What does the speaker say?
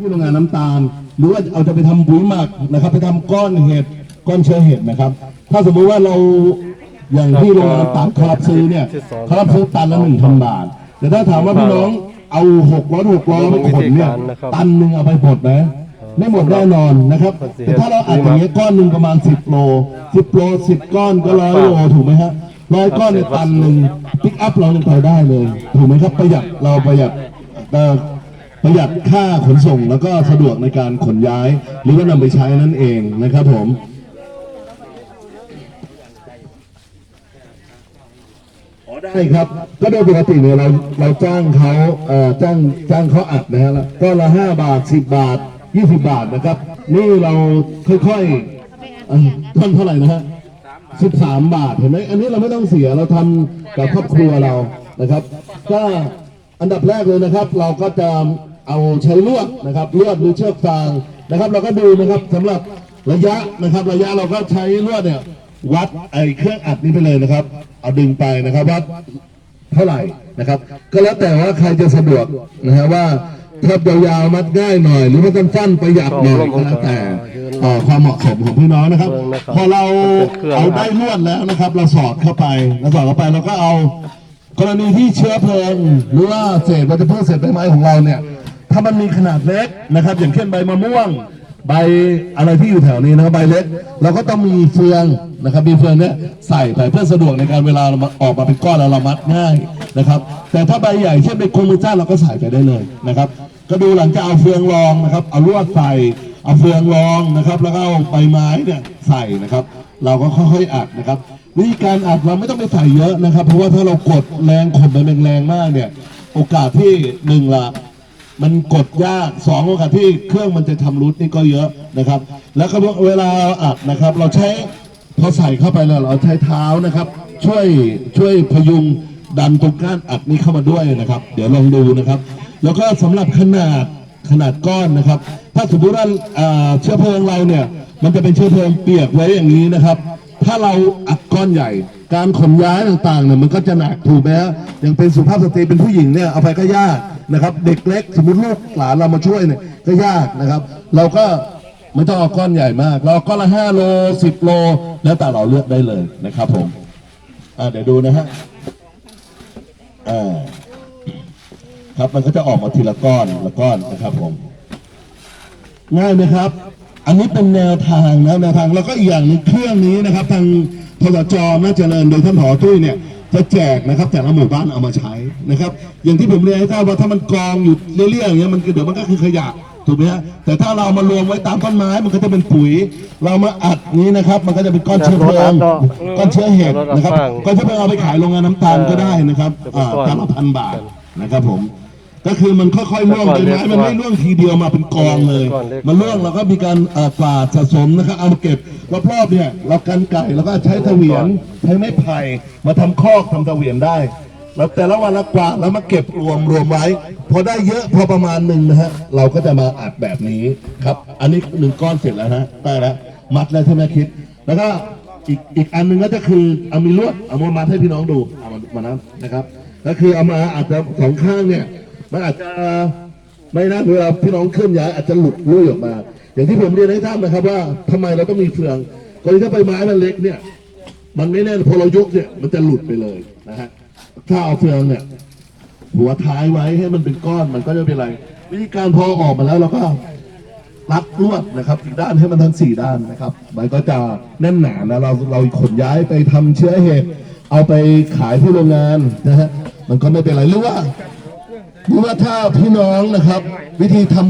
ที่โรงงานน้ำตาล หรือว่าเอาจะไปทำปุ๋ยหมักนะครับ ไปทำก้อนเห็ดก้อนเชื้อเห็ดนะครับ ถ้าสมมุติว่าเราอย่างที่โรงงานน้ำตาลเขารับซื้อเนี่ยเขารับซื้อตันละหนึ่งพันบาท แต่ถ้าถามว่าพี่น้องเอาหกร้อยหกร้อยขนเนี่ยตันหนึ่งเอาไปหมดนะไม่หมดแน่นอนนะครับ แต่ถ้าเราอัดอย่างเงี้ยก้อนหนึ่งประมาณ10โล10โล10ก้อนก็ร้อยโลถูกไหมฮะร้อยก้อนในยตันหนึ่งปิกอัพเรายังไปได้เลย ถูกไหมครับประหยัดเราประหยัดเอ่อ ประหยัดค่าขนส่งแล้วก็สะดวกในการขนย้าย หรือว่านำไปใช้นั่นเองนะครับผมอ๋อได้ครับก็โดยปกติเนี่ยเราเราจ้างเขาเอ่อจ้างจ้างเขาอัดนะฮะแล้วก็ละห้าบาทสิบบาทยี่สิบบาทนะครับ นี่เราค่อยๆอ่อต้นเท่าไหร่นะฮะสิบสามบาทเห็นไหมอันนี้เราไม่ต้องเสียเราทำกับครอบครัวเรานะครับ ก็อันดับแรกเลยนะครับ เราก็จะ เอาใช้ลวดนะครับลวดหรือเชือกฟางนะครับ เราก็ดูนะครับสำหรับระยะนะครับ ระยะเราก็ใช้ลวดเนี่ย วัดไอ้เครื่องอัดนี้ไปเลยนะครับ เอาดึงไปนะครับวัดเท่าไหร่นะครับ ก็แล้วแต่ว่าใครจะสะดวกนะฮะว่าถ้ายาวๆมัดง่ายหน่อย หรือว่าสั้นๆประหยัดหน่อยก็แล้วแต่เอ่อความเหมาะสมของพี่น้องนะครับ พอเราเอาได้ลวดแล้วนะครับ เราสอดเข้าไปเราสอดเข้าไปเราก็เอา กรณีที่เชื้อเพลิง หรือว่าเศษวัชพืชเศษใบไม้ของเราเนี่ย ถ้ามันมีขนาดเล็กนะครับ อย่างเช่นใบมะม่วง ใบอะไรที่อยู่แถวนี้นะครับใบเล็ก เราก็ต้องมีเฟืองนะครับ มีเฟืองเนี่ยใส่ไปเพื่อสะดวกในการเวลาเราออกมาเป็นก้อนแล้วเรามัดง่ายนะครับ แต่ถ้าใบใหญ่เช่นเป็นโคงมือจ้าเราก็ใส่ไปได้เลยนะครับ ก็ดูหลังจากเอาเฟืองรองนะครับ เอาลวดใส่เอาเฟืองรองนะครับ แล้วก็เอาใบไม้เนี่ยใส่นะครับ เราก็ค่อยๆอัดนะครับวิธีการอัดเราไม่ต้องไปใส่เยอะนะครับ เพราะว่าถ้าเรากดแรงขดไปแรงๆมากเนี่ย โอกาสที่หนึ่งละ มันกดยากสองโอกาสที่เครื่องมันจะทำรุดนี่ก็เยอะนะครับ แล้วก็เวลาอัดนะครับ เราใช้พอใส่เข้าไปแล้วเราใช้เท้านะครับ ช่วยช่วยพยุงดันตรงก้านอัดนี้เข้ามาด้วยนะครับ เดี๋ยวลองดูนะครับ แล้วก็สำหรับขนาดขนาดก้อนนะครับ ถ้าสมมติว่าเชื้อเพลิงเราเนี่ย มันจะเป็นเชื้อเพลิงเปียกไว้อย่างนี้นะครับ ถ้าเราอัดก้อนใหญ่ การขนย้ายต่างๆเนี่ยมันก็จะหนักถูกไหมฮะอย่างเป็นสุภาพสตรีเป็นผู้หญิงเนี่ยเอาไปก็ยากนะครับ เด็กเล็กสมมติลูกหลานเรามาช่วยเนี่ยก็ยากนะครับ เราก็ไม่ต้องเอาก้อนใหญ่มาก เราก้อนละห้าโลสิบโล แล้วแต่เราเลือกได้เลยนะครับผมอ่าเดี๋ยวดูนะฮะอ่าครับมันก็จะออกมาทีละก้อนละก้อนนะครับผม ง่ายไหมครับ อันนี้เป็นแนวทางนะแนวทางแล้วก็อีกอย่างหนึงเครื่องนี้นะครับทางทรจน่าเจริญโดยท่านผอตุ้ยเนี่ยจะแจกนะครับแต่ละหมู่บ้านเอามาใช้นะครับ อย่างที่ผมเรียนให้ทราบว่าถ้ามันกองอยู่เรื่อยๆอย่างเงี้ยมันก็เดี๋ยวมันก็คือขยะถูกไหมฮะแต่ถ้าเราเอามารวมไว้ตามต้นไม้มันก็จะเป็นปุ๋ย เรามาอัดนี้นะครับ มันก็จะเป็นก้อนเชื้อเพลิงก้อนเชื้อเห็ดนะครับก้อนเชื้อเพลิงเอาไปขายโรงงานน้ำตาลก็ได้นะครับอ่าตันละพันบาทนะครับผม ก็คือมันค่อยๆร่วงใบไม้มันไม่ร่วงทีเดียวมาเป็นกองเลย มันร่วงเราก็มีการเอ่อกวาดสะสมนะครับเอามาเก็บรอบๆเนี่ยเรากันไก่แล้วก็ใช้เถวียนใช้ไม้ไผ่มาทำคอกทำเถวียนได้แล้วแต่ละวันละกวาดแล้วมาเก็บรวมรวมไว้ พอได้เยอะพอประมาณหนึ่งนะฮะเราก็จะมาอัดแบบนี้ครับ อันนี้หนึ่งก้อนเสร็จแล้วนะได้แล้วมัดแล้วใช่ไหมคิด แล้วก็อีกอีกอันหนึ่งก็จะคือเอามีลวดเอามามัดให้พี่น้องดูเอามามานะนะครับก็คือเอามาอาจจะสองข้างเนี่ย มันอาจจะไม่นะเวลาพี่น้องเคลื่อนย้ายอาจจะหลุดลุ่ยออกมา อย่างที่ผมเรียนให้ท่านนะครับว่าทำไมเราต้องมีเฟืองกรณีถ้าใบไม้มันเล็กเนี่ย มันไม่แน่นพอเรายกเนี่ยมันจะหลุดไปเลยนะฮะถ้าเอาเฟืองเนี่ย หัวท้ายไว้ให้มันเป็นก้อนมันก็จะไม่เป็นไร วิธีการพอออกมาแล้วเราก็รัดลวดนะครับอีกด้านให้มันทั้งสี่ด้านนะครับ มันก็จะแน่นหนานะเราเราขนย้ายไปทำเชื้อเห็ดเอาไปขายที่โรงงานนะฮะมันก็ไม่เป็นไรหรือว่า หรือว่าถ้าพี่น้องนะครับ วิธีทำ